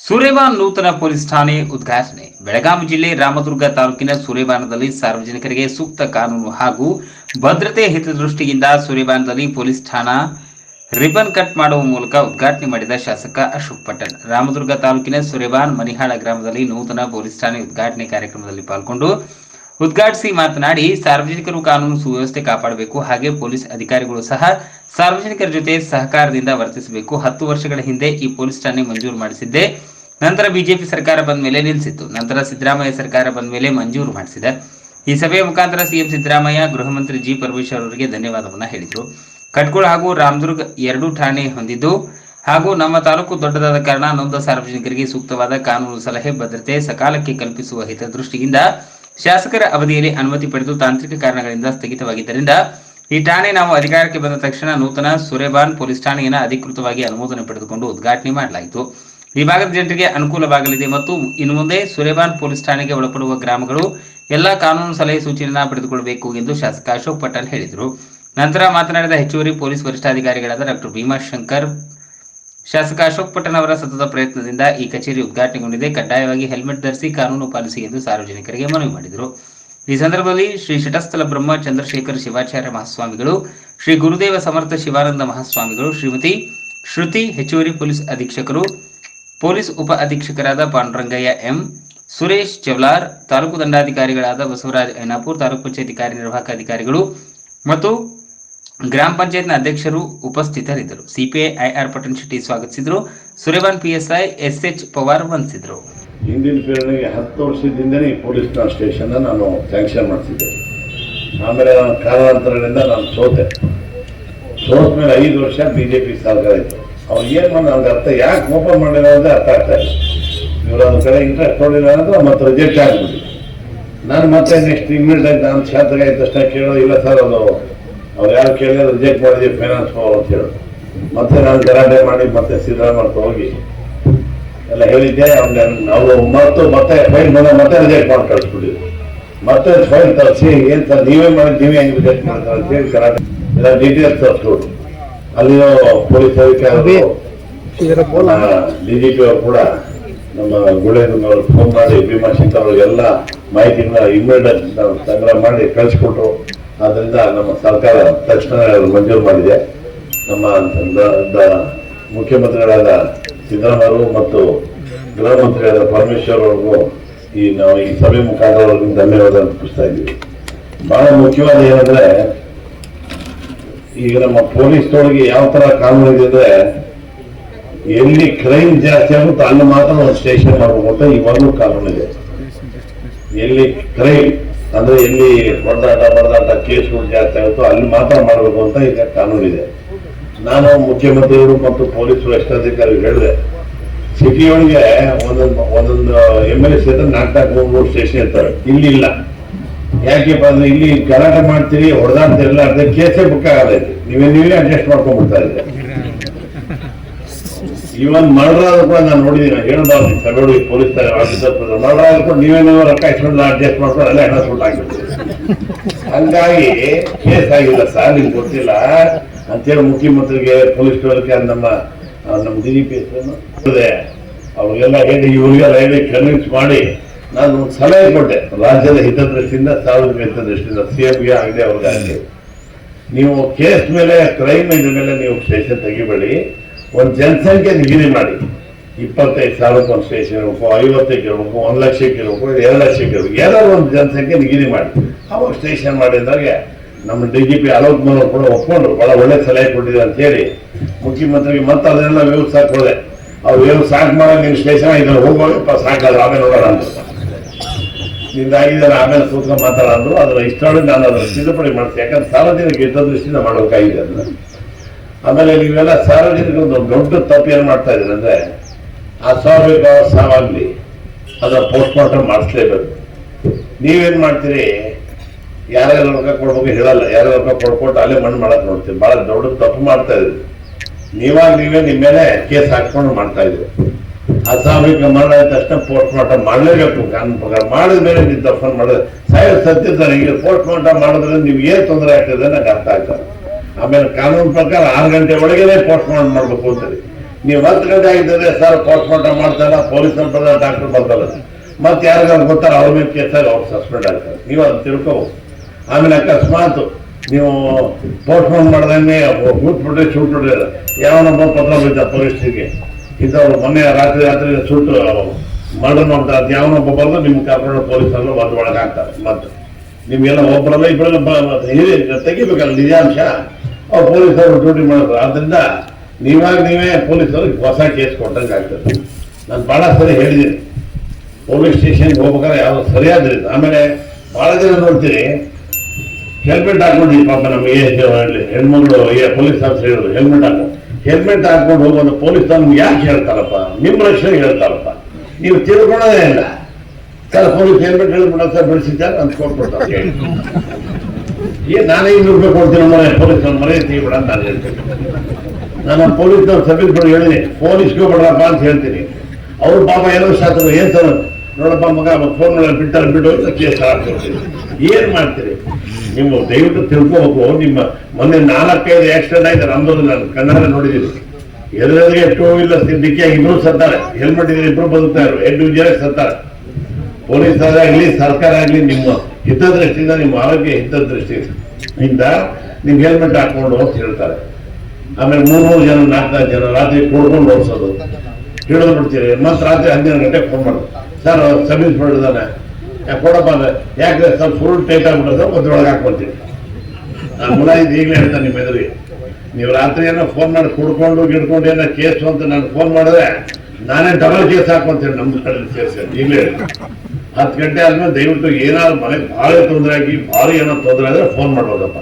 ಸುರೇವಾನ್ ನೂತನ ಪೊಲೀಸ್ ಠಾಣೆ ಉದ್ಘಾಟನೆ. ಬೆಳಗಾವಿ ಜಿಲ್ಲೆ ರಾಮದುರ್ಗ ತಾಲೂಕಿನ ಸೂರ್ಯವಾನದಲ್ಲಿ ಸಾರ್ವಜನಿಕರಿಗೆ ಸೂಕ್ತ ಕಾನೂನು ಹಾಗೂ ಭದ್ರತೆ ಹಿತದೃಷ್ಟಿಯಿಂದ ಸೂರ್ಯವಾನದಲ್ಲಿ ಪೊಲೀಸ್ ಠಾಣಾ ರಿಬನ್ ಕಟ್ ಮಾಡುವ ಮೂಲಕ ಉದ್ಘಾಟನೆ ಮಾಡಿದ ಶಾಸಕ ಅಶೋಕ್ ಪಟೇಲ್. ರಾಮದುರ್ಗ ತಾಲೂಕಿನ ಸುರೇಬಾನ್ ಮನಿಹಾಳ ಗ್ರಾಮದಲ್ಲಿ ನೂತನ ಪೊಲೀಸ್ ಠಾಣೆ ಉದ್ಘಾಟನೆ ಕಾರ್ಯಕ್ರಮದಲ್ಲಿ ಪಾಲ್ಗೊಂಡು ಉದ್ಘಾಟಿಸಿ ಮಾತನಾಡಿ ಸಾರ್ವಜನಿಕರು ಕಾನೂನು ಸುವ್ಯವಸ್ಥೆ ಕಾಪಾಡಬೇಕು. ಹಾಗೆ ಪೊಲೀಸ್ ಅಧಿಕಾರಿಗಳು ಸಹ ಸಾರ್ವಜನಿಕರ ಜೊತೆ ಸಹಕಾರದಿಂದ ವರ್ತಿಸಬೇಕು. ಹತ್ತು ವರ್ಷಗಳ ಹಿಂದೆ ಈ ಪೊಲೀಸ್ ಠಾಣೆ ಮಂಜೂರು ಮಾಡಿಸಿದ್ದೆ. ನಂತರ ಬಿಜೆಪಿ ಸರ್ಕಾರ ಬಂದ ಮೇಲೆ ನಿಲ್ಲಿಸಿತ್ತು. ನಂತರ ಸಿದ್ದರಾಮಯ್ಯ ಸರ್ಕಾರ ಬಂದ ಮೇಲೆ ಮಂಜೂರು ಮಾಡಿಸಿದೆ. ಈ ಸಭೆಯ ಮುಖಾಂತರ ಸಿಎಂ ಸಿದ್ದರಾಮಯ್ಯ ಗೃಹ ಮಂತ್ರಿ ಜಿ ಪರಮೇಶ್ವರ್ ಅವರಿಗೆ ಧನ್ಯವಾದವನ್ನ ಹೇಳಿದರು. ಕಟ್ಕೋಳ ಹಾಗೂ ರಾಮದುರ್ಗ ಎರಡೂ ಠಾಣೆ ಹೊಂದಿದ್ದು ಹಾಗೂ ನಮ್ಮ ತಾಲೂಕು ದೊಡ್ಡದಾದ ಕಾರಣ ನೊಂದ ಸಾರ್ವಜನಿಕರಿಗೆ ಸೂಕ್ತವಾದ ಕಾನೂನು ಸಲಹೆ, ಭದ್ರತೆ, ಸಕಾಲಕ್ಕೆ ಕಲ್ಪಿಸುವ ಹಿತದೃಷ್ಟಿಯಿಂದ ಶಾಸಕರ ಅವಧಿಯಲ್ಲಿ ಅನುಮತಿ ಪಡೆದು ತಾಂತ್ರಿಕ ಕಾರಣಗಳಿಂದ ಸ್ಥಗಿತವಾಗಿದ್ದರಿಂದ ಈ ಠಾಣೆ ನಾವು ಅಧಿಕಾರಕ್ಕೆ ಬಂದ ತಕ್ಷಣ ನೂತನ ಸುರೇಬಾನ್ ಪೊಲೀಸ್ ಠಾಣೆಯನ್ನು ಅಧಿಕೃತವಾಗಿ ಅನುಮೋದನೆ ಪಡೆದುಕೊಂಡು ಉದ್ಘಾಟನೆ ಮಾಡಲಾಯಿತು. ಈ ಭಾಗದ ಜನರಿಗೆ ಅನುಕೂಲವಾಗಲಿದೆ ಮತ್ತು ಇನ್ನು ಮುಂದೆ ಸುರೇಬಾನ್ ಪೊಲೀಸ್ ಠಾಣೆಗೆ ಒಳಪಡುವ ಗ್ರಾಮಗಳು ಎಲ್ಲ ಕಾನೂನು ಸಲಹೆ ಸೂಚನೆಯನ್ನು ಪಡೆದುಕೊಳ್ಳಬೇಕು ಎಂದು ಶಾಸಕ ಅಶೋಕ್ ಪಟೇಲ್ ಹೇಳಿದರು. ನಂತರ ಮಾತನಾಡಿದ ಹೆಚ್ಚುವರಿ ಪೊಲೀಸ್ ವರಿಷ್ಠಾಧಿಕಾರಿಗಳಾದ ಡಾಕ್ಟರ್ ಭೀಮಾಶಂಕರ್ ಶಾಸಕ ಅಶೋಕ್ ಪಟ್ಟಣ ಅವರ ಸತತ ಪ್ರಯತ್ನದಿಂದ ಈ ಕಚೇರಿ ಉದ್ಘಾಟನೆಗೊಂಡಿದೆ. ಕಡ್ಡಾಯವಾಗಿ ಹೆಲ್ಮೆಟ್ ಧರಿಸಿ ಕಾನೂನು ಪಾಲಿಸಿ ಎಂದು ಸಾರ್ವಜನಿಕರಿಗೆ ಮನವಿ ಮಾಡಿದರು. ಈ ಸಂದರ್ಭದಲ್ಲಿ ಶ್ರೀ ಶಟಸ್ಥಲ ಬ್ರಹ್ಮ ಚಂದ್ರಶೇಖರ್ ಶಿವಾಚಾರ್ಯ ಮಹಾಸ್ವಾಮಿಗಳು, ಶ್ರೀ ಗುರುದೇವ ಸಮರ್ಥ ಶಿವಾನಂದ ಮಹಾಸ್ವಾಮಿಗಳು, ಶ್ರೀಮತಿ ಶ್ರುತಿ ಹೆಚ್ಚುವರಿ ಪೊಲೀಸ್ ಅಧೀಕ್ಷಕರು, ಪೊಲೀಸ್ ಉಪ ಅಧೀಕ್ಷಕರಾದ ಪಾಂಡುರಂಗಯ್ಯ ಎಂ, ಸುರೇಶ್ ಚವ್ಲಾರ್ ತಾಲೂಕು ದಂಡಾಧಿಕಾರಿಗಳಾದ ಬಸವರಾಜ್ ಐನಾಪುರ್, ತಾಲೂಕು ಪಂಚಾಯತಿ ಕಾರ್ಯನಿರ್ವಾಹಕ ಅಧಿಕಾರಿಗಳು ಮತ್ತು ಗ್ರಾಮ ಪಂಚಾಯತ್ನ ಅಧ್ಯಕ್ಷರು ಉಪಸ್ಥಿತರಿದ್ದರು. ಸಿಪಿಐ ಐಆರ್ ಪಟನ್ ಶೆಟ್ಟಿ ಸ್ವಾಗತಿಸಿದರು. ಸುರೇವಾನ್ ಪಿಎಸ್ಐ ಎಸ್ಎಚ್ ಪವಾರ್ ವಂದಿಸಿದರು. ಹಿಂದಿನ ಪೀರಿಯಡ್ಗೆ ಹತ್ತು ವರ್ಷದಿಂದನೇ ಈ ಪೊಲೀಸ್ ಸ್ಟೇಷನ್ನ ನಾನು ಸ್ಯಾಂಕ್ಷನ್ ಮಾಡಿಸಿದ್ದೆ ಆಮೇಲೆ ನಾನು ಕಾಲಾಂತರಗಳಿಂದ ನಾನು ಸೋತೆ. ಸೋತ ಮೇಲೆ ಐದು ವರ್ಷ ಬಿ ಜೆ ಪಿ ಸರ್ಕಾರ ಇತ್ತು. ಅವ್ರು ಏನು ಮಾಡಿ ನನಗೆ ಅರ್ಥ ಯಾಕೆ ಓಪನ್ ಮಾಡಿಲ್ಲ ಅಂದರೆ ಅರ್ಥ ಆಗ್ತಾ ಇಲ್ಲ. ಇವರು ಒಂದು ಕಡೆ ಇಂಟ್ರೆಸ್ಟ್ ಕೊಡಲಿಲ್ಲ ಅಂದ್ರೆ ಮತ್ತೆ ರಿಜೆಕ್ಟ್ ಆಗ್ಬಿಟ್ಟು ನಾನು ಮತ್ತೆ ನೆಕ್ಸ್ಟ್ ಇಮ್ಮಿಡಿಯೇಟ್ ನಾನು ಶಾಸಕ ಆಯ್ತು ತಕ್ಷಣ ಕೇಳೋ, ಇಲ್ಲ ಸರ್ ಅದು ಅವ್ರು ಯಾರು ಕೇಳಿದ್ರೆ ರಿಜೆಕ್ಟ್ ಮಾಡಿದ್ದೀವಿ ಫೈನಾನ್ಸ್ ಪವರ್ ಅಂತ ಹೇಳಿ. ಮತ್ತೆ ನಾನು ಗಲಾಟೆ ಮಾಡಿ ಮತ್ತೆ ಸಿದ್ದರಾಮಯ್ಯ ಹೋಗಿ ಎಲ್ಲ ಹೇಳಿದ್ದೆ ಅವ್ನ ಅವರು ಮತ್ತು ಮತ್ತೆ ಫೈಲ್ ಬಂದ ಮತ್ತೆ ರಿಜೆಕ್ಟ್ ಮಾಡಿ ಕಳಿಸ್ಬಿಟ್ಟಿದ್ರು. ಮತ್ತೆ ಫೈಲ್ ತರಿಸಿ ಏನ್ ಸರ್ ನೀವೇ ಮಾಡಿ ನೀವೇ ಹೆಂಗ್ ರಿಜೆಕ್ಟ್ ಮಾಡ್ತಾರೆ ಅಂತ ಹೇಳಿ ಗಲಾಟೆ ಎಲ್ಲ ಡೀಟೇಲ್ಸ್ ತರಿಸ್ಕೊಡು ಅಲ್ಲಿರೋ ಪೊಲೀಸ್ ಅಧಿಕಾರಿ ಡಿ ಜಿ ಪಿ ಅವರು ಕೂಡ ನಮ್ಮ ಗುಳೇದನ್ನವರು ಫೋನ್ ಮಾಡಿ ಭೀಮಾಶಂಕರ್ ಅವ್ರಿಗೆಲ್ಲ ಮಾಹಿತಿನ ಇಮಿಡಿಯೇಟ್ ಸಂಗ್ರಹ ಮಾಡಿ ಕಳಿಸ್ಕೊಟ್ರು. ಆದ್ರಿಂದ ನಮ್ಮ ಸರ್ಕಾರ ತಕ್ಷಣ ಮಂಜೂರು ಮಾಡಿದೆ. ನಮ್ಮ ಮುಖ್ಯಮಂತ್ರಿಗಳಾದ ಸಿದ್ದರಾಮಯ್ಯ ಮತ್ತು ಗೃಹ ಮಂತ್ರಿಯಾದ ಪರಮೇಶ್ವರ್ ಅವ್ರಿಗೂ ಈ ನಾವು ಈ ಸಭೆ ಮುಖಾಂತರ ಧನ್ಯವಾದ ಅರ್ಪಿಸ್ತಾ ಇದ್ದೀವಿ. ಬಹಳ ಮುಖ್ಯವಾದ ಏನಂದ್ರೆ, ಈಗ ನಮ್ಮ ಪೊಲೀಸ್ನೊಳಗೆ ಯಾವ ತರ ಕಾನೂನು ಇದೆ ಅಂದ್ರೆ, ಎಲ್ಲಿ ಕ್ರೈಮ್ ಜಾಸ್ತಿ ಆಗುತ್ತೋ ಅಲ್ಲಿ ಮಾತ್ರ ಸ್ಟೇಷನ್ ಮಾಡಬೇಕು. ಅಂತ ಇವಾಗಲೂ ಕಾನೂನು ಇದೆ. ಎಲ್ಲಿ ಕ್ರೈಮ್ ಅಂದ್ರೆ ಎಲ್ಲಿ ಹೊಡೆದಾಟ ಬಡದಾಟ ಕೇಸ್ಗಳು ಜಾಸ್ತಿ ಆಗುತ್ತೋ ಅಲ್ಲಿ ಮಾತ್ರ ಮಾಡಬೇಕು ಅಂತ ಈಗ ಇದೆ ನಾನು ಮುಖ್ಯಮಂತ್ರಿಯವರು ಮತ್ತು ಪೊಲೀಸ್ ವರಿಷ್ಠಾಧಿಕಾರಿಗಳು ಹೇಳಿದೆ, ಸಿಟಿಯೊಳಗೆ ಒಂದೊಂದು ಒಂದೊಂದು ಎಂ ಎಲ್ ಎ ಕ್ಷೇತ್ರ ನಾಲ್ಕು ಮೂರು ಸ್ಟೇಷನ್ ಇರ್ತಾರೆ. ಇಲ್ಲಿ ಇಲ್ಲ. ಯಾಕೆಪ್ಪ ಅಂದ್ರೆ ಇಲ್ಲಿ ಗಲಾಟೆ ಮಾಡ್ತೀರಿ ಹೊಡೆದಾಡ್ತಿರಲ್ಲ ಅದೇ ಕೇಸೇ ಬುಕ್ ಆಗಲ್ಲ ನೀವೇ ನೀವೇ ಅಡ್ಜಸ್ಟ್ ಮಾಡ್ಕೊಂಡ್ಬಿಡ್ತಾ ಇದ್ರೆ ಇವನ್ ಮರ್ಡರ್ ಆದ್ರೂ ಕೂಡ ನಾನು ನೋಡಿದ್ದೀನಿ ಹೇಳ್ಬಾರ್ದು ಸಭೆಯೊಳಗೆ ಪೊಲೀಸ್ ಆಫೀಸರ್ ಮರ್ಡರ್ ಆದ್ರೂ ಕೂಡ ನೀವೇ ನೀವು ರೊಕ್ಕ ಇಸ್ಕೊಂಡು ಅಡ್ಜಸ್ಟ್ ಮಾಡ್ಕೊಂಡು ಅಲ್ಲೇ ಹಣ ಸುಟ್ಟು ಹಾಕ್ಬಿಡ್ತೀರಿ ಹಂಗಾಗಿ ಕೇಸ್ ಆಗಿಲ್ಲ ಸರ್, ನಿಮ್ಗೆ ಗೊತ್ತಿಲ್ಲ. ಅಂತೇಳಿ ಮುಖ್ಯಮಂತ್ರಿಗೆ, ಪೊಲೀಸ್ ಇಲಾಖೆ ನಮ್ಮ ನಮ್ಮ ಡಿ ಜಿ ಪಿ ಅವ್ರಿಗೆಲ್ಲ ಹೇಳಿ, ಇವ್ರಿಗೆಲ್ಲ ಹೇಳಿ ಕನ್ವಿನ್ಸ್ ಮಾಡಿ ನಾನು ಸಲಹೆ ಕೊಟ್ಟೆ. ರಾಜ್ಯದ ಹಿತದೃಷ್ಟಿಯಿಂದ, ಸಾರ್ವಜನಿಕ ಹಿತದೃಷ್ಟಿಯಿಂದ ಸಿ ಎಂಗೆ ಆಗಲಿ ಅವ್ರಿಗಾಗಲಿ. ನೀವು ಕೇಸ್ ಮೇಲೆ ಕ್ರೈಮ್ ಇದ್ರ ಮೇಲೆ ನೀವು ಸ್ಟೇಷನ್ ತೆಗಿಬೇಡಿ. ಒಂದು ಜನಸಂಖ್ಯೆ ನಿಗದಿ ಮಾಡಿ. ಇಪ್ಪತ್ತೈದು ಸಾವಿರಕ್ಕೆ ಒಂದು ಸ್ಟೇಷನ್ ಇರಬೇಕು ಐವತ್ತಕ್ಕೆ ಇರಬೇಕು ಒಂದು ಲಕ್ಷಕ್ಕೆ ಇರಬೇಕು ಎರಡು ಲಕ್ಷಕ್ಕೆ ಇರಬೇಕು ಏನಾದ್ರು ಒಂದು ಜನಸಂಖ್ಯೆ ನಿಗದಿ ಮಾಡಿ. ಅವಾಗ ಸ್ಟೇಷನ್ ಮಾಡಿದಾಗ ನಮ್ಮ D G P Alok Mohan ಕೂಡ ಒಪ್ಕೊಂಡ್ರು. ಬಹಳ ಒಳ್ಳೆ ಸಲಹೆ ಕೊಟ್ಟಿದೆ ಅಂತ ಹೇಳಿ. ಮುಖ್ಯಮಂತ್ರಿಗೆ ಮತ್ತೆ ಅದನ್ನೆಲ್ಲ ವ್ಯವಸ್ಥೆ ಹಾಕೊಳ್ಳೆ ಅವ್ರು ಏನು ಸಾಕು ಮಾಡೋ ನೀನು ಸ್ಟೇಷನ್ ಇದನ್ನು ಹೋಗೋದಪ್ಪ ಸಾಕಾದ್ರೆ ಆಮೇಲೆ ನೋಡೋಣ ಅಂತ. ನಿಂದಾಗಿದ್ದಾರೆ, ಆಮೇಲೆ ಸೂಕ್ತ ಮಾತಾಡಂದ್ರು ಅದನ್ನ ಇಷ್ಟೊಳಗೆ ನಾನು ಅದನ್ನು ಸಿದ್ಧಪಡಿ ಮಾಡ್ತೀನಿ ಯಾಕಂದ್ರೆ ಸಾರ್ವಜನಿಕ ಹಿತದೃಷ್ಟಿಯಿಂದ ಮಾಡಬೇಕಾಗಿದೆ ಅದನ್ನ. ಆಮೇಲೆ ನೀವೆಲ್ಲ ಸಾರ್ವಜನಿಕ ಒಂದು ದೊಡ್ಡ ತಪ್ಪು ಏನು ಮಾಡ್ತಾ ಇದ್ದೀರಿ ಅಂದ್ರೆ ಅಸ್ವಾಭಾವಿಕ ಸಾವಾಗ್ಲಿ ಅದನ್ನ ಪೋಸ್ಟ್ ಮಾರ್ಟಮ್ ಮಾಡಿಸ್ಲೇಬೇಕು. ನೀವೇನು ಮಾಡ್ತೀರಿ? ಯಾರ್ಯಾರು ರೊಕ್ಕ ಕೊಡ್ಬೇಕು ಹೇಳಲ್ಲ. ಯಾರ್ಯಾರು ರೊಕ್ಕ ಕೊಡ್ಕೊಟ್ಟು ಅಲ್ಲೇ ಮಣ್ಣು ಮಾಡಕ್ ನೋಡ್ತೀವಿ ಬಹಳ ದೊಡ್ಡ ತಪ್ಪು ಮಾಡ್ತಾ ಇದ್ರಿ ನೀವಾಗ ನೀವೇ ನಿಮ್ಮ ಮೇಲೆ ಕೇಸ್ ಹಾಕ್ಕೊಂಡು ಮಾಡ್ತಾ ಇದ್ರಿ ಅಸ್ವಾಭಾವಿಕ ಮಾಡಿದ ತಕ್ಷಣ ಪೋಸ್ಟ್ ಮಾರ್ಟಮ್ ಮಾಡಲೇಬೇಕು ಕಾನೂನು ಮಾಡಿದ ಮೇಲೆ ನೀವು ದಫನ್ ಮಾಡಿದ್ರೆ, ಸಾಯೋ ಸತ್ತಿರ್ತಾರೆ ಈಗ ಪೋಸ್ಟ್ ಮಾರ್ಟಮ್ ಮಾಡಿದ್ರೆ ನೀವು ಏನು ತೊಂದರೆ ಆಗ್ತದೆ ನನಗೆ ಅರ್ಥ ಆಗ್ತದೆ ಆಮೇಲೆ ಕಾನೂನು ಪ್ರಕಾರ ಆರು ಗಂಟೆ ಒಳಗೇನೆ ಪೋಸ್ಟ್ ಮಾರ್ಟಮ್ ಮಾಡ್ಬೇಕು ಅಂತಾರೆ ನೀವು ಹತ್ತು ಗಂಟೆ ಆಗಿದ್ದರೆ ಸರ್ ಪೋಸ್ಟ್ ಮಾರ್ಟಮ್ ಮಾಡ್ತಾರ ಪೊಲೀಸ್ ಬರ್ತಾರೆ ಡಾಕ್ಟರ್ ಬರ್ತಾರೆ ಮತ್ತೆ ಯಾರಿಗೆ ಗೊತ್ತಾರ ಅವ್ರ ಮೇಲೆ ಕೇಸಾಗಿ ಅವ್ರು ಸಸ್ಪೆಂಡ್ ಆಗ್ತಾರೆ. ನೀವು ಅದು ತಿಳ್ಕೋಬಹುದು ಆಮೇಲೆ ಅಕಸ್ಮಾತ್ ನೀವು ಪೋಸ್ಟ್ ಮಾರ್ಟಮ್ ಮಾಡ್ದಂಗೆ ಕೂತ್ಬಿಟ್ರೆ ಸುಟ್ಬಿಟ್ರೆ ಯಾವನೊಬ್ಬ ಪತ್ರ ಬಿದ್ದ ಪೊಲೀಸ್ಗೆ ಇದ್ದವ್ರು ಮೊನ್ನೆ ರಾತ್ರಿ ರಾತ್ರಿ ಸುಟ್ಟು ಮರ್ಡರ್ ಮಾಡ್ತಾರೆ ಅದು ಯಾವನೊಬ್ಬ ಬಂದು ಕರ್ಕೊಂಡು ಪೊಲೀಸರು ಒಂದು ಒಳಗೆ ಹಾಕ್ತಾರೆ ಮತ್ತೆ ನಿಮಗೆಲ್ಲ ಒಬ್ಬರಲ್ಲ ಇಬ್ಬರಲ್ಲ ತೆಗಿಬೇಕಲ್ಲ ನಿಜಾಂಶ? ಅವ್ರು ಪೊಲೀಸರು ಡ್ಯೂಟಿ ಮಾಡಿದ್ರು. ಆದ್ರಿಂದ ನೀವಾಗ ನೀವೇ ಪೊಲೀಸರಿಗೆ ಹೊಸ ಕೇಸ್ ಕೊಟ್ಟಂಗೆ ಆಗ್ತದೆ. ನಾನು ಭಾಳ ಸರಿ ಹೇಳಿದ್ದೀನಿ ಪೊಲೀಸ್ ಸ್ಟೇಷನ್ಗೆ ಹೋಗ್ಬೇಕಾದ್ರೆ ಯಾವ ಸರಿಯಾದ ರೀತಿ ಆಮೇಲೆ ಭಾಳ ಜನ ನೋಡ್ತೀರಿ, ಹೆಲ್ಮೆಟ್ ಹಾಕೊಂಡು ಪಾಪ ನಮಗೆ ಹೆಣ್ಮಗಳು ಪೊಲೀಸ್ ಆಫೀಸರ್ ಹೇಳೋದು ಹೆಲ್ಮೆಟ್ ಹಾಕೊಂಡು ಹೆಲ್ಮೆಟ್ ಹಾಕೊಂಡು ಹೋಗೋದು ಪೊಲೀಸ್ ನಮ್ಗೆ ಯಾಕೆ ಹೇಳ್ತಾರಪ್ಪ? ನಿಮ್ಮ ರಕ್ಷಣೆ ಹೇಳ್ತಾರಪ್ಪ. ನೀವು ತಿಳ್ಕೊಳ್ಳೋದೇ ಇಲ್ಲ. ಸರ್, ಪೊಲೀಸ್ ಹೆಲ್ಮೆಟ್ ಹೇಳ್ಬಿಡ ಸರ್ ಬಿಡಿಸಿದ್ದಾರೆ ಅಂತ ಕೊಟ್ಬಿಡ್ತಾರೆ ಏ, ನಾನೇ ಇನ್ನೂರು ರೂಪಾಯಿ ಕೊಡ್ತೀನಿ ಮನೆ, ಪೊಲೀಸ್ ಮನೆ ಬಿಡ ಅಂತ ನಾನು ಹೇಳ್ತೀನಿ. ನಾನು ಪೊಲೀಸ್ನವ್ರು ಸಬ್ಮಿಟ್ ಮಾಡಿ ಹೇಳಿದೆ, ಪೊಲೀಸ್ಗೆ ಬಿಡ್ರಪ್ಪ ಅಂತ ಹೇಳ್ತೀನಿ. ಅವ್ರು ಪಾಪ ಏನೋ ಶಾಸ್ತ್ರ ಏನ್ ಸರ್? ನೋಡಪ್ಪ ಮಗ ಫೋನ್ ಬಿಟ್ಟಾರೆ ಬಿಟ್ಟು ಕೇಸ್ ಹಾಕ್ಕೊಡ್ತೀನಿ ಏನ್ ಮಾಡ್ತೀರಿ? ನಿಮ್ಮ ದಯವಿಟ್ಟು ತಿಳ್ಕೋಬೇಕು. ನಿಮ್ಮ ಮೊನ್ನೆ ನಾಲ್ಕೈದು ಆಕ್ಸಿಡೆಂಟ್ ಆಯ್ತು ನಮ್ದು ನಾನು ಕನ್ನಡ ನೋಡಿದ್ದೀನಿ. ಎದುರೆದುರಿಗೆ ಟೂ ವೀಲರ್ಸ್ ಡಿಕ್ಕಿಯಾಗಿ ಇಬ್ರು ಸತ್ತಾರೆ. ಹೆಲ್ಮೆಟ್ ಇದ್ರೆ ಇಬ್ರು ಬದುಕ್ತಾ ಇದ್ರು. ಎಂಟು ಜನ ಸತ್ತಾರೆ. ಪೊಲೀಸ್ ಆಗಲಿ, ಸರ್ಕಾರ ಆಗಲಿ, ನಿಮ್ಮ ಹಿತದೃಷ್ಟಿಯಿಂದ, ನಿಮ್ಮ ಆರೋಗ್ಯ ಹಿತದೃಷ್ಟಿಯಿಂದ. ನೀವು ಹೆಲ್ಮೆಟ್ ಹಾಕೊಂಡು ಅಂತ ಹೇಳ್ತಾರೆ. ಆಮೇಲೆ ಮೂರು ಮೂರು ಜನ ನಾಲ್ಕು ಜನ ರಾತ್ರಿ ಕೂಡ್ಕೊಂಡು ಓಡಿಸೋದು. ಹಿಡಿದು ಬಿಡ್ತೀರಿ, ಮತ್ತೆ ರಾತ್ರಿ ಹನ್ನೆರಡು ಗಂಟೆಗೆ ಫೋನ್ ಮಾಡೋದು. ಸರ್ ಸರ್ವಿಸ್ ಮಾಡಿದಾನೆ ಯಾಕೆ ಕೊಡಪ್ಪ ಅಂದ್ರೆ ಯಾಕೆ ಸ್ವಲ್ಪ ಫುಲ್ ಟೈಟ್ ಆಗ್ಬಿಡೋದು ಒದ್ರೊಳಗೆ ಹಾಕ್ಕೊಳ್ತೀನಿ ನಾನು ಮುಲ ಇದು ಈಗಲೇ ಹೇಳ್ತಾನೆ ನಿಮ್ಮ ಎದುರಿಗೆ. ನೀವು ರಾತ್ರಿ ಏನೋ ಫೋನ್ ಮಾಡಿ ಕುಡ್ಕೊಂಡು, ಗಿಡ್ಕೊಂಡು ಏನೋ ಕೇಸು ಅಂತ ನಾನು ಫೋನ್ ಮಾಡಿದ್ರೆ ನಾನೇ ಡಬಲ್ ಕೇಸ್ ಹಾಕೊಂತೀನಿ ನಮ್ದು. ಕಡೆ ಸೇರಿಸಿ ಈಗಲೇ ಹತ್ತು ಗಂಟೆ ಆದ್ಮೇಲೆ ದಯವಿಟ್ಟು ಏನಾದ್ರು ಮನೆಗೆ ಭಾಳ ತೊಂದರೆ ಆಗಿ, ಭಾರಿ ಏನೋ ತೊಂದರೆ ಆದ್ರೆ ಫೋನ್ ಮಾಡ್ಬೋದಪ್ಪ.